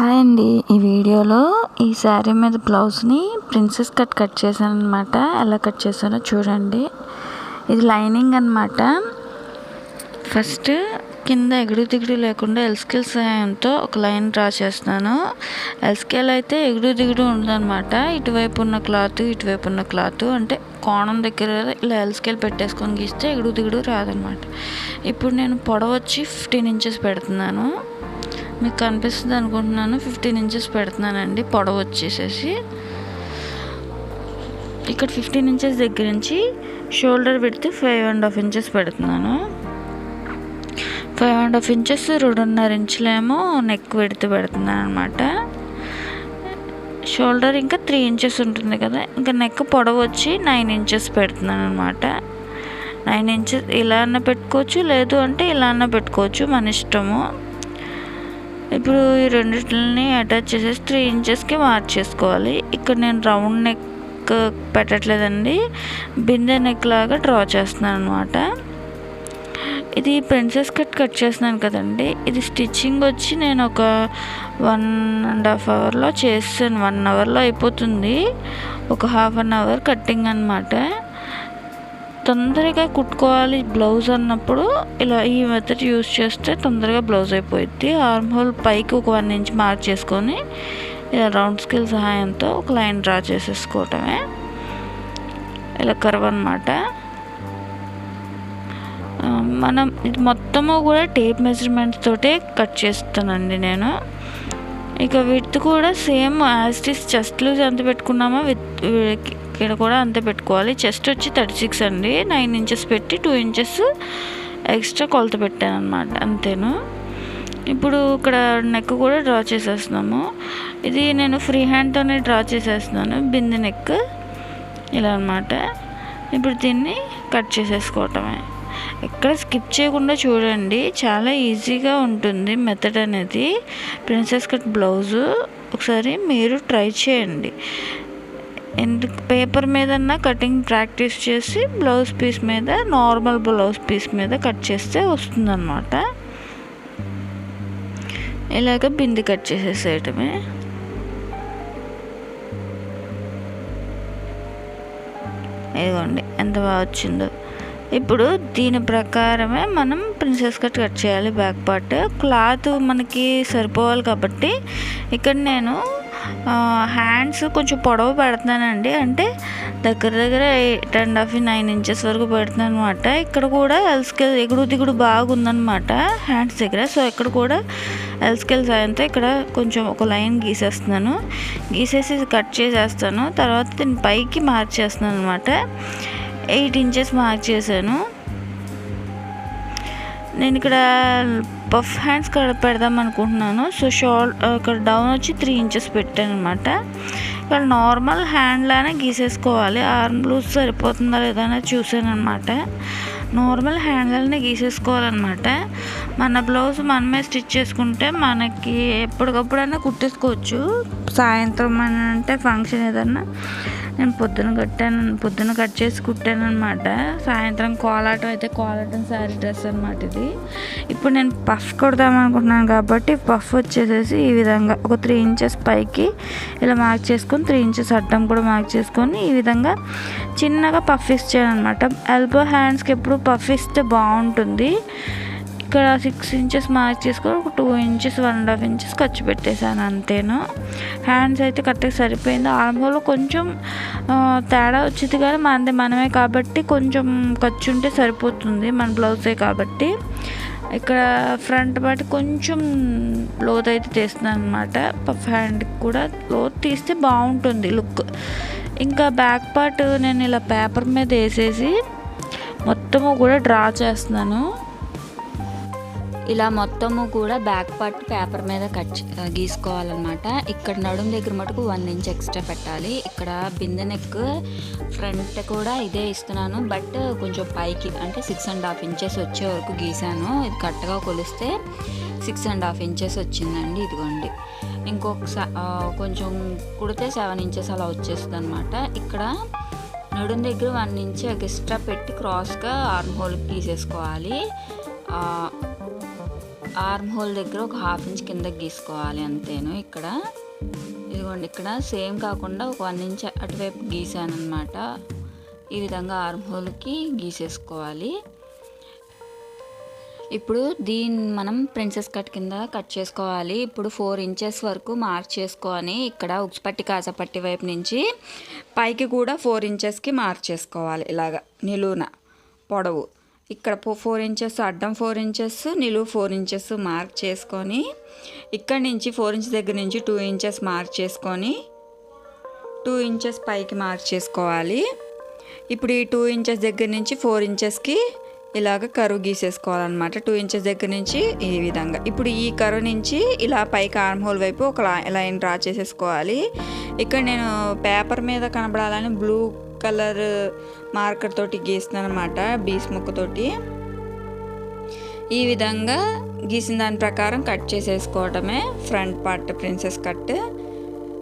Hi అండి. ఈ వీడియోలో ఈ శారీ మీద బ్లౌజ్ని ప్రిన్సెస్ కట్ కట్ చేశాను అనమాట ఎలా కట్ చేశానో చూడండి. ఇది లైనింగ్ అనమాట ఫస్ట్ కింద ఎగుడు దిగుడు లేకుండా ఎల్స్కేల్ సహాయంతో ఒక లైన్ డ్రా చేస్తున్నాను. ఎల్స్కేల్ అయితే ఎగుడు దిగుడు ఉండదనమాట ఇటువైపు ఉన్న క్లాత్ ఇటువైపు ఉన్న క్లాత్ అంటే కోణం దగ్గర ఇలా ఎల్స్కేల్ పెట్టేసుకొని గీస్తే ఎగుడు దిగుడు రాదనమాట ఇప్పుడు నేను పొడవచ్చి ఫిఫ్టీన్ ఇంచెస్ పెడుతున్నాను. మీకు కనిపిస్తుంది అనుకుంటున్నాను. ఫిఫ్టీన్ ఇంచెస్ పెడుతున్నానండి. పొడవు వచ్చేసేసి. ఇక్కడ ఫిఫ్టీన్ ఇంచెస్ దగ్గర నుంచి షోల్డర్ పెడితే ఫైవ్ అండ్ హాఫ్ ఇంచెస్ పెడుతున్నాను. ఫైవ్ అండ్ హాఫ్ ఇంచెస్ రెండున్నర ఇంచులేమో నెక్ పెడితే పెడుతున్నాను అనమాట షోల్డర్ ఇంకా త్రీ ఇంచెస్ ఉంటుంది కదా. ఇంకా నెక్ పొడవు వచ్చి నైన్ ఇంచెస్ పెడుతున్నాను అనమాట నైన్ ఇంచెస్ ఇలా అన్న పెట్టుకోవచ్చు. లేదు అంటే ఇలా అన్న పెట్టుకోవచ్చు. మన ఇష్టము. ఇప్పుడు ఈ రెండింటిని అటాచ్ చేసేసి త్రీ ఇంచెస్కి మార్చేసుకోవాలి. ఇక్కడ నేను రౌండ్ నెక్ పెట్టట్లేదండి. బిందె నెక్ లాగా డ్రా చేస్తున్నాను అనమాట ఇది ప్రిన్సెస్ కట్ కట్ చేస్తున్నాను కదండి. ఇది స్టిచ్చింగ్ వచ్చి నేను ఒక వన్ అండ్ హాఫ్ అవర్లో చేస్తాను. వన్ అవర్లో అయిపోతుంది. ఒక హాఫ్ అన్ అవర్ కట్టింగ్ అనమాట తొందరగా కుట్టుకోవాలి బ్లౌజ్ అన్నప్పుడు ఇలా ఈ మెథడ్ యూస్ చేస్తే తొందరగా బ్లౌజ్ అయిపోయింది ఆర్మ్ హోల్ పైకి ఒక వన్ ఇంచ్ మార్క్ చేసుకొని ఇలా రౌండ్ స్కిల్ సహాయంతో ఒక లైన్ డ్రా చేసేసుకోవటమే. ఇలా కర్వ్ అనమాట మనం ఇది మొత్తము కూడా టేప్ మెజర్మెంట్స్ తోటే కట్ చేస్తానండి నేను. ఇక విత్ కూడా సేమ్ యాస్టిస్ చెస్ట్ లూజ్ ఎంత పెట్టుకున్నామో విత్ ఇక్కడ కూడా అంతే పెట్టుకోవాలి. చెస్ట్ వచ్చి థర్టీ సిక్స్ అండి. నైన్ ఇంచెస్ పెట్టి టూ ఇంచెస్ ఎక్స్ట్రా కొలత పెట్టాను అనమాట అంతేను? ఇప్పుడు ఇక్కడ నెక్ కూడా డ్రా చేసేస్తున్నాము. ఇది నేను ఫ్రీ హ్యాండ్తోనే డ్రా చేసేస్తున్నాను. బిందె నెక్ ఇలా అనమాట ఇప్పుడు దీన్ని కట్ చేసేసుకోవటమే. ఎక్కడ స్కిప్ చేయకుండా చూడండి. చాలా ఈజీగా ఉంటుంది మెథడ్ అనేది. ప్రిన్సెస్ కట్ బ్లౌజు ఒకసారి మీరు ట్రై చేయండి. ఎందుకు పేపర్ మీదన్నా కటింగ్ ప్రాక్టీస్ చేసి బ్లౌజ్ పీస్ మీద నార్మల్ బ్లౌజ్ పీస్ మీద కట్ చేస్తే వస్తుందన్నమాట. ఇలాగ బింది కట్ చేసేసేయటమే. ఇదిగోండి ఎంత బాగా వచ్చిందో. ఇప్పుడు దీని ప్రకారమే మనం ప్రిన్సెస్ కట్ కట్ చేయాలి బ్యాక్ పార్ట్ క్లాత్ మనకి సరిపోవాలి కాబట్టి ఇక్కడ నేను హ్యాండ్స్ కొంచెం పొడవు పెడుతున్నానండి అంటే దగ్గర దగ్గర eight and half nine inches వరకు పెడుతున్నాను అనమాట ఇక్కడ కూడా ఎల్స్కెల్ ఎగుడు దిగుడు బాగుందనమాట హ్యాండ్స్ దగ్గర. సో ఇక్కడ కూడా ఎల్స్కెల్ సాయంతో ఇక్కడ కొంచెం ఒక లైన్ గీసేస్తున్నాను. గీసేసి కట్ చేసేస్తాను. తర్వాత దీని పైకి మార్చేస్తున్నాను అనమాట ఎయిట్ ఇంచెస్ మార్క్ చేశాను. నేను ఇక్కడ పఫ్ హ్యాండ్స్ కడ పెడదాం అనుకుంటున్నాను. సో షార్ట్ ఇక్కడ డౌన్ వచ్చి త్రీ ఇంచెస్ పెట్టాను అనమాట ఇక్కడ నార్మల్ హ్యాండ్లానే గీసేసుకోవాలి. ఆర్మ్ లూజ్ సరిపోతుందా లేదా అని చూసాను అనమాట నార్మల్ హ్యాండ్లనే గీసేసుకోవాలన్నమాట. మన బ్లౌజ్ మనమే స్టిచ్ చేసుకుంటే మనకి ఎప్పటికప్పుడైనా కుట్టేసుకోవచ్చు. సాయంత్రం అని అంటే ఫంక్షన్ ఏదన్నా. నేను పొద్దున కట్టాను పొద్దున కట్ చేసి కుట్టాను అనమాట సాయంత్రం కోలాటం అయితే కోలాటం శారీ డ్రెస్ అనమాట ఇది. ఇప్పుడు నేను పఫ్ కొడదాం అనుకుంటున్నాను కాబట్టి పఫ్ వచ్చేసేసి ఈ విధంగా ఒక త్రీ ఇంచెస్ పైకి ఇలా మార్క్ చేసుకొని త్రీ ఇంచెస్ అడ్డం కూడా మార్క్ చేసుకొని ఈ విధంగా చిన్నగా పఫ్ ఇచ్చాను అనమాట ఎల్బో హ్యాండ్స్కి ఎప్పుడు పఫ్ ఇస్తే బాగుంటుంది. ఇక్కడ సిక్స్ ఇంచెస్ మార్క్ చేసుకొని ఒక two inches one and half inches ఖర్చు పెట్టేశాను అంతేను? హ్యాండ్స్ అయితే కరెక్ట్గా సరిపోయింది. ఆర్మ్ కొంచెం తేడా వచ్చింది కానీ మనది మనమే కాబట్టి కొంచెం ఖర్చు ఉంటే సరిపోతుంది మన బ్లౌజే కాబట్టి. ఇక్కడ ఫ్రంట్ పార్ట్ కొంచెం లోత్ అయితే తీస్తున్నాను అనమాట పఫ్ హ్యాండ్కి కూడా లోత్ తీస్తే బాగుంటుంది లుక్ ఇంకా బ్యాక్ పార్ట్ నేను ఇలా పేపర్ మీద వేసేసి మొత్తము కూడా డ్రా చేస్తున్నాను. ఇలా మొత్తము కూడా బ్యాక్ పార్ట్ పేపర్ మీద కట్ గీసుకోవాలన్నమాట. ఇక్కడ నడుం దగ్గర మటుకు వన్ ఇంచ్ ఎక్స్ట్రా పెట్టాలి. ఇక్కడ బిందె నెక్ ఫ్రంట్ కూడా ఇదే ఇస్తున్నాను. బట్ కొంచెం పైకి అంటే సిక్స్ అండ్ హాఫ్ ఇంచెస్ వచ్చే వరకు గీసాను. ఇది కరెక్ట్గా కొలిస్తే సిక్స్ అండ్ హాఫ్ ఇంచెస్ వచ్చిందండి ఇదిగోండి. ఇంకొకసారి కొంచెం కుడితే సెవెన్ ఇంచెస్ అలా వచ్చేస్తుంది అనమాట ఇక్కడ నడుం దగ్గర వన్ ఇంచ్ ఎక్స్ట్రా పెట్టి క్రాస్గా ఆర్మ్ హోల్కి తీసేసుకోవాలి ఆర్మ్ హోల్ దగ్గర ఒక హాఫ్ ఇంచ్ కిందకి గీసుకోవాలి అంతేను ఇక్కడ. ఇదిగోండి ఇక్కడ సేమ్ కాకుండా ఒక వన్ ఇంచ్ అటువైపు గీసాను అనమాట ఈ విధంగా ఆర్మ్ హోల్కి గీసేసుకోవాలి. ఇప్పుడు దీన్ని మనం ప్రిన్సెస్ కట్ కింద కట్ చేసుకోవాలి. ఇప్పుడు ఫోర్ ఇంచెస్ వరకు మార్క్ చేసుకొని ఇక్కడ ఉక్సుపట్టి కాజపట్టి వైపు నుంచి పైకి కూడా ఫోర్ ఇంచెస్కి మార్క్ చేసుకోవాలి. ఇలాగ నిలువున పొడవు. ఇక్కడ ఫోర్ ఇంచెస్ అడ్డం ఫోర్ ఇంచెస్ నిలువు ఫోర్ ఇంచెస్ మార్క్ చేసుకొని ఇక్కడ నుంచి ఫోర్ ఇంచెస్ దగ్గర నుంచి టూ ఇంచెస్ మార్క్ చేసుకొని టూ ఇంచెస్ పైకి మార్క్ చేసుకోవాలి. ఇప్పుడు ఈ టూ ఇంచెస్ దగ్గర నుంచి ఫోర్ ఇంచెస్కి ఇలాగ కరువు గీసేసుకోవాలన్నమాట. టూ ఇంచెస్ దగ్గర నుంచి ఈ విధంగా. ఇప్పుడు ఈ కరువు నుంచి ఇలా పైకి ఆర్మ్ హోల్ వైపు ఒక లైన్ డ్రా చేసేసుకోవాలి. ఇక్కడ నేను పేపర్ మీద కనబడాలని బ్లూ కలర్ మార్కర్ తోటి గీస్తున్నాను అనమాట బీస్ ముక్కతోటి ఈ విధంగా గీసిన దాని ప్రకారం కట్ చేసేసుకోవడమే ఫ్రంట్ పార్ట్ ప్రిన్సెస్ కట్.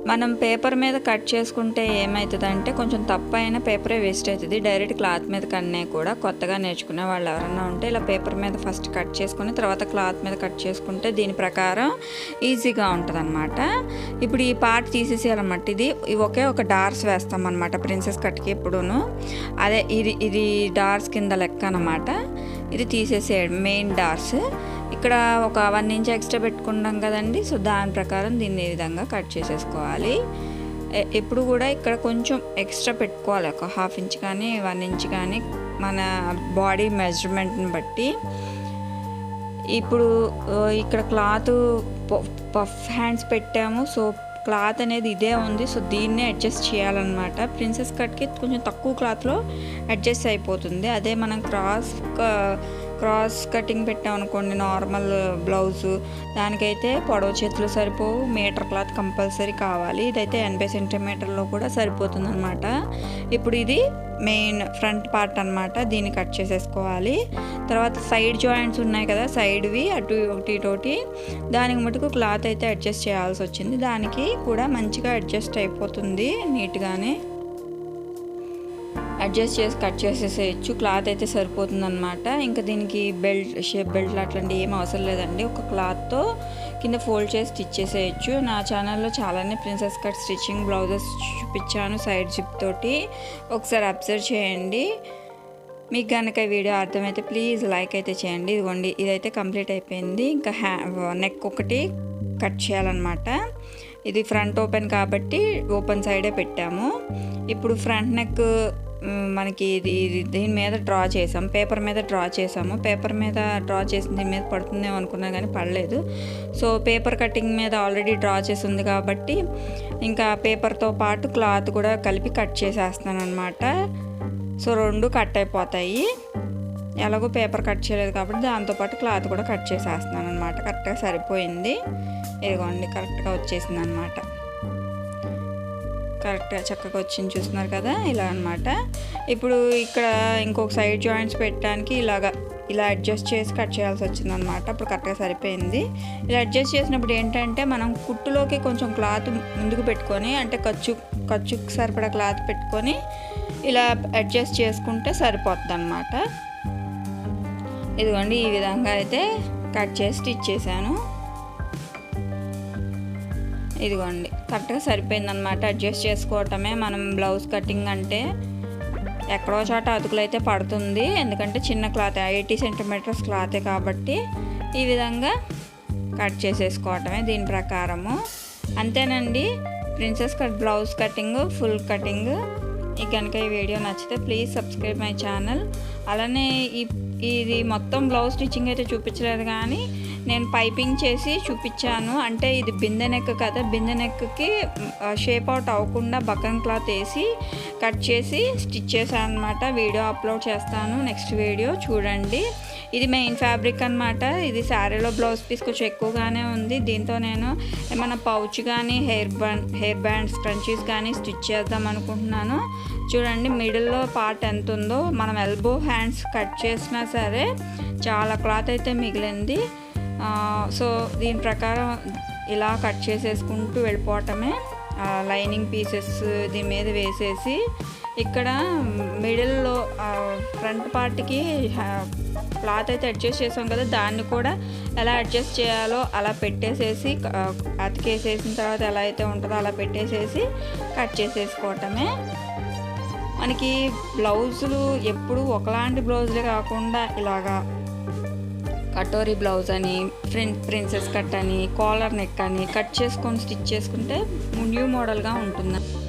మనం పేపర్ మీద కట్ చేసుకుంటే ఏమవుతుందంటే కొంచెం తప్ప అయినా పేపరే వేస్ట్ అవుతుంది డైరెక్ట్ క్లాత్ మీద కన్నే కూడా కొత్తగా నేర్చుకునే వాళ్ళు ఎవరన్నా ఉంటే ఇలా పేపర్ మీద ఫస్ట్ కట్ చేసుకుని తర్వాత క్లాత్ మీద కట్ చేసుకుంటే దీని ప్రకారం ఈజీగా ఉంటుంది అనమాట ఇప్పుడు ఈ పార్ట్ తీసేసేయాలన్నమాట. ఇది ఒకే ఒక డార్స్ వేస్తాం అనమాట ప్రిన్సెస్ కట్కి ఎప్పుడూను. అదే ఇది ఇది డార్స్ కింద లెక్క అనమాట ఇది తీసేసేయడం మెయిన్ డార్స్. ఇక్కడ ఒక వన్ ఇంచ్ ఎక్స్ట్రా పెట్టుకున్నాం కదండి. సో దాని ప్రకారం దీన్ని ఈ విధంగా కట్ చేసేసుకోవాలి. ఎప్పుడు కూడా ఇక్కడ కొంచెం ఎక్స్ట్రా పెట్టుకోవాలి. ఒక హాఫ్ ఇంచ్ కానీ వన్ ఇంచ్ కానీ మన బాడీ మెజర్మెంట్ని బట్టి. ఇప్పుడు ఇక్కడ క్లాత్ పఫ్ హ్యాండ్స్ పెట్టాము. సో క్లాత్ అనేది ఇదే ఉంది. సో దీన్నే అడ్జస్ట్ చేయాలన్నమాట. ప్రిన్సెస్ కట్కి కొంచెం తక్కువ క్లాత్లో అడ్జస్ట్ అయిపోతుంది. అదే మనం క్రాస్ క్రాస్ కటింగ్ పెట్టామనుకోండి నార్మల్ బ్లౌజ్. దానికైతే పొడవు చేతులు సరిపోవు మీటర్ క్లాత్ కంపల్సరీ కావాలి. ఇదైతే ఎనభై సెంటీమీటర్లో కూడా సరిపోతుంది అనమాట ఇప్పుడు ఇది మెయిన్ ఫ్రంట్ పార్ట్ అనమాట దీన్ని కట్ చేసేసుకోవాలి. తర్వాత సైడ్ జాయింట్స్ ఉన్నాయి కదా సైడ్వి అటు ఒకటి ఇటోటి దానికి మటుకు క్లాత్ అయితే అడ్జస్ట్ చేయాల్సి వచ్చింది. దానికి కూడా మంచిగా అడ్జస్ట్ అయిపోతుంది నీట్గానే. అడ్జస్ట్ చేసి కట్ చేసేసేయచ్చు క్లాత్ అయితే సరిపోతుందనమాట ఇంకా దీనికి బెల్ట్ షేప్ బెల్ట్ అట్లాంటివి ఏం అవసరం లేదండి. ఒక క్లాత్తో కింద ఫోల్డ్ చేసి స్టిచ్ చేసేయచ్చు. నా ఛానల్లో చాలానే ప్రిన్సెస్ కట్ స్టిచ్చింగ్ బ్లౌజెస్ చూపించాను సైడ్ జిప్ తోటి. ఒకసారి అబ్జర్వ్ చేయండి. మీకు కనుక ఈ వీడియో అర్థమైతే ప్లీజ్ లైక్ అయితే చేయండి. ఇదిగోండి ఇదైతే కంప్లీట్ అయిపోయింది. ఇంకా హ్యా నెక్ ఒకటి కట్ చేయాలన్నమాట. ఇది ఫ్రంట్ ఓపెన్ కాబట్టి ఓపెన్ సైడే పెట్టాము. ఇప్పుడు ఫ్రంట్ నెక్ మనకి ఇది దీని మీద డ్రా చేసాం. పేపర్ మీద డ్రా చేసాము. పేపర్ మీద డ్రా చేసిన దీని మీద పడుతుందేమో అనుకున్నా కానీ పడలేదు. సో పేపర్ కటింగ్ మీద ఆల్రెడీ డ్రా చేసి ఉంది కాబట్టి ఇంకా పేపర్తో పాటు క్లాత్ కూడా కలిపి కట్ చేసేస్తాను అనమాట సో రెండు కట్ అయిపోతాయి. ఎలాగో పేపర్ కట్ చేయలేదు కాబట్టి దాంతోపాటు క్లాత్ కూడా కట్ చేసేస్తున్నాను అనమాట కరెక్ట్గా సరిపోయింది. ఇదిగోండి కరెక్ట్గా వచ్చేసింది అనమాట కరెక్ట్గా చక్కగా వచ్చింది చూస్తున్నారు కదా? ఇలా అన్నమాట. ఇప్పుడు ఇక్కడ ఇంకొక సైడ్ జాయింట్స్ పెట్టడానికి ఇలాగా ఇలా అడ్జస్ట్ చేసి కట్ చేయాల్సి వచ్చింది అనమాట అప్పుడు కరెక్ట్గా సరిపోయింది. ఇలా అడ్జస్ట్ చేసినప్పుడు ఏంటంటే మనం కుట్టులోకి కొంచెం క్లాత్ ముందుకు పెట్టుకొని అంటే ఖర్చు ఖర్చుకు సరిపడా క్లాత్ పెట్టుకొని ఇలా అడ్జస్ట్ చేసుకుంటే సరిపోతుంది అనమాట ఇదిగోండి ఈ విధంగా అయితే కట్ చేసి స్టిచ్ చేశాను. ఇదిగోండి కరెక్ట్గా సరిపోయిందనమాట అడ్జస్ట్ చేసుకోవటమే మనం బ్లౌజ్ కటింగ్ అంటే. ఎక్కడో చోట అతుకులు అయితే పడుతుంది. ఎందుకంటే చిన్న క్లాత్ ఎయిటీ సెంటీమీటర్స్ క్లాతే కాబట్టి ఈ విధంగా కట్ చేసేసుకోవటమే దీని ప్రకారము. అంతేనండి princess cut blouse cutting full cutting. ఈ కనుక ఈ వీడియో నచ్చితే ప్లీజ్ సబ్స్క్రైబ్ మై ఛానల్. అలానే ఈ ఇది మొత్తం బ్లౌజ్ స్టిచ్చింగ్ అయితే చూపించలేదు కానీ నేను పైపింగ్ చేసి చూపించాను. అంటే ఇది బిందె నెక్ కదా బిందె నెక్కి షేప్ అవుట్ అవ్వకుండా బకన్ క్లాత్ వేసి కట్ చేసి స్టిచ్ చేశాను అనమాట వీడియో అప్లోడ్ చేస్తాను నెక్స్ట్ వీడియో చూడండి. ఇది మెయిన్ ఫ్యాబ్రిక్ అనమాట ఇది శారీలో బ్లౌజ్ పీస్ కొంచెం ఎక్కువగానే ఉంది. దీంతో నేను ఏమైనా పౌచ్ కానీ hair band hair bands scrunchies కానీ స్టిచ్ చేద్దాం అనుకుంటున్నాను. చూడండి మిడిల్లో పార్ట్ ఎంత ఉందో. మనం ఎల్బో హ్యాండ్స్ కట్ చేసినా సరే చాలా క్లాత్ అయితే మిగిలింది. సో దీని ప్రకారం ఇలా కట్ చేసేసుకుంటూ వెళ్ళిపోవటమే లైనింగ్ పీసెస్ దీని మీద వేసేసి ఇక్కడ మిడిల్లో ఫ్రంట్ పార్ట్కి క్లాత్ అయితే అడ్జస్ట్ చేసాం కదా దాన్ని కూడా ఎలా అడ్జస్ట్ చేయాలో అలా పెట్టేసేసి అతికేసేసిన తర్వాత ఎలా అయితే ఉంటుందో అలా పెట్టేసేసి కట్ చేసేసుకోవటమే. మనకి బ్లౌజులు ఎప్పుడు ఒకలాంటి బ్లౌజులే కాకుండా ఇలాగా కటోరీ బ్లౌజ్ అని ప్రిన్ ప్రిన్సెస్ కట్ అని కాలర్ నెక్ అని కట్ చేసుకొని స్టిచ్ చేసుకుంటే న్యూ మోడల్గా ఉంటుంది.